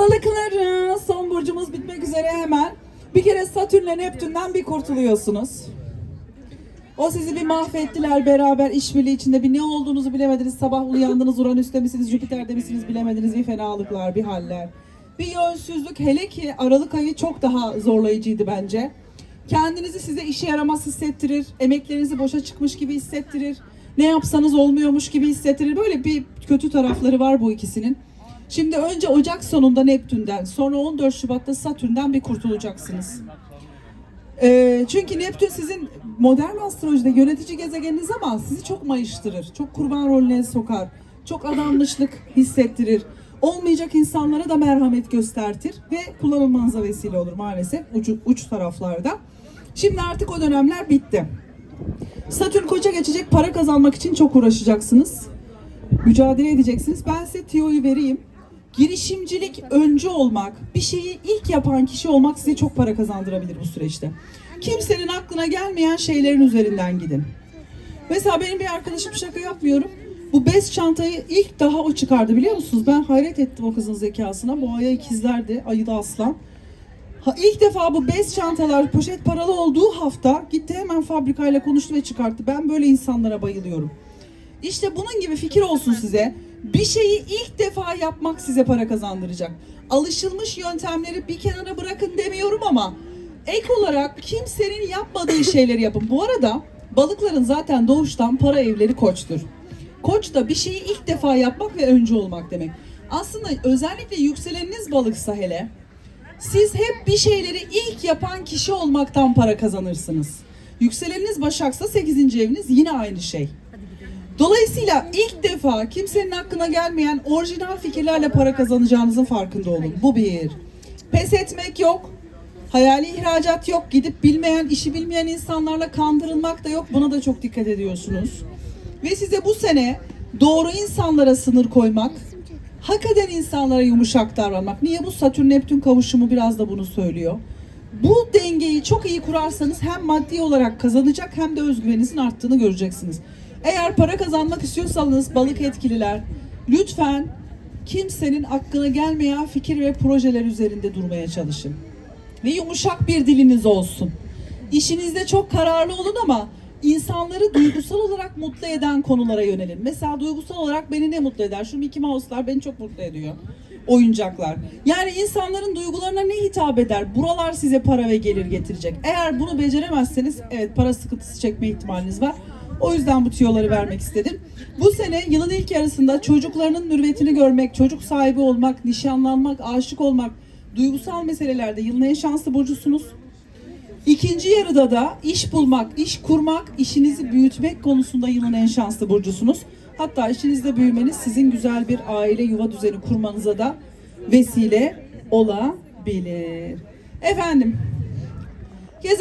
balıkları son burcumuz bitmek üzere hemen. Bir kere Satürn'le Neptün'den bir kurtuluyorsunuz. O sizi bir mahvettiler beraber işbirliği içinde bir ne olduğunuzu bilemediniz. Sabah uyandınız Uranüs'te misiniz, Jüpiter'de misiniz bilemediniz. Bir fenalıklar, bir haller. Bir yönsüzlük hele ki Aralık ayı çok daha zorlayıcıydı bence. Kendinizi size işe yaramaz hissettirir. Emeklerinizi boşa çıkmış gibi hissettirir. Ne yapsanız olmuyormuş gibi hissettirir. Böyle bir kötü tarafları var bu ikisinin. Şimdi önce Ocak sonunda Neptün'den, sonra 14 Şubat'ta Satürn'den bir kurtulacaksınız. Ee, çünkü Neptün sizin modern astrolojide yönetici gezegeniniz ama sizi çok mayıştırır. Çok kurban rolüne sokar. Çok adanmışlık hissettirir. Olmayacak insanlara da merhamet göstertir ve kullanılmanıza vesile olur maalesef uç, uç taraflarda. Şimdi artık o dönemler bitti. Satürn koça geçecek para kazanmak için çok uğraşacaksınız. Mücadele edeceksiniz. Ben size tiyoyu vereyim. Girişimcilik öncü olmak, bir şeyi ilk yapan kişi olmak size çok para kazandırabilir bu süreçte. Kimsenin aklına gelmeyen şeylerin üzerinden gidin. Mesela benim bir arkadaşım şaka yapmıyorum. Bu bez çantayı ilk daha o çıkardı biliyor musunuz? Ben hayret ettim o kızın zekasına. Boğaya ikizlerdi, ayı da aslan. Ha, ilk defa bu bez çantalar poşet paralı olduğu hafta gitti hemen fabrikayla konuştu ve çıkarttı. Ben böyle insanlara bayılıyorum. İşte bunun gibi fikir olsun size. Bir şeyi ilk defa yapmak size para kazandıracak. Alışılmış yöntemleri bir kenara bırakın demiyorum ama ek olarak kimsenin yapmadığı şeyleri yapın. Bu arada balıkların zaten doğuştan para evleri koçtur. Koç da bir şeyi ilk defa yapmak ve öncü olmak demek. Aslında özellikle yükseleniniz balıksa hele siz hep bir şeyleri ilk yapan kişi olmaktan para kazanırsınız. Yükseleniniz Başaksa 8. eviniz yine aynı şey. Dolayısıyla ilk defa kimsenin aklına gelmeyen orijinal fikirlerle para kazanacağınızın farkında olun. Bu bir. Pes etmek yok. Hayali ihracat yok. Gidip bilmeyen, işi bilmeyen insanlarla kandırılmak da yok. Buna da çok dikkat ediyorsunuz. Ve size bu sene doğru insanlara sınır koymak, hak eden insanlara yumuşak davranmak. Niye bu Satürn Neptün kavuşumu biraz da bunu söylüyor. Bu dengeyi çok iyi kurarsanız hem maddi olarak kazanacak hem de özgüveninizin arttığını göreceksiniz. Eğer para kazanmak istiyorsanız balık etkililer lütfen kimsenin aklına gelmeyen fikir ve projeler üzerinde durmaya çalışın. Ve yumuşak bir diliniz olsun. İşinizde çok kararlı olun ama insanları duygusal olarak mutlu eden konulara yönelin. Mesela duygusal olarak beni ne mutlu eder? Şu Mickey Mouse'lar beni çok mutlu ediyor. Oyuncaklar. Yani insanların duygularına ne hitap eder? Buralar size para ve gelir getirecek. Eğer bunu beceremezseniz evet para sıkıntısı çekme ihtimaliniz var. O yüzden bu tüyoları vermek istedim. Bu sene yılın ilk yarısında çocuklarının mürvetini görmek, çocuk sahibi olmak, nişanlanmak, aşık olmak, duygusal meselelerde yılın en şanslı burcusunuz. İkinci yarıda da iş bulmak, iş kurmak, işinizi büyütmek konusunda yılın en şanslı burcusunuz. Hatta işinizde büyümeniz sizin güzel bir aile yuva düzeni kurmanıza da vesile olabilir. Efendim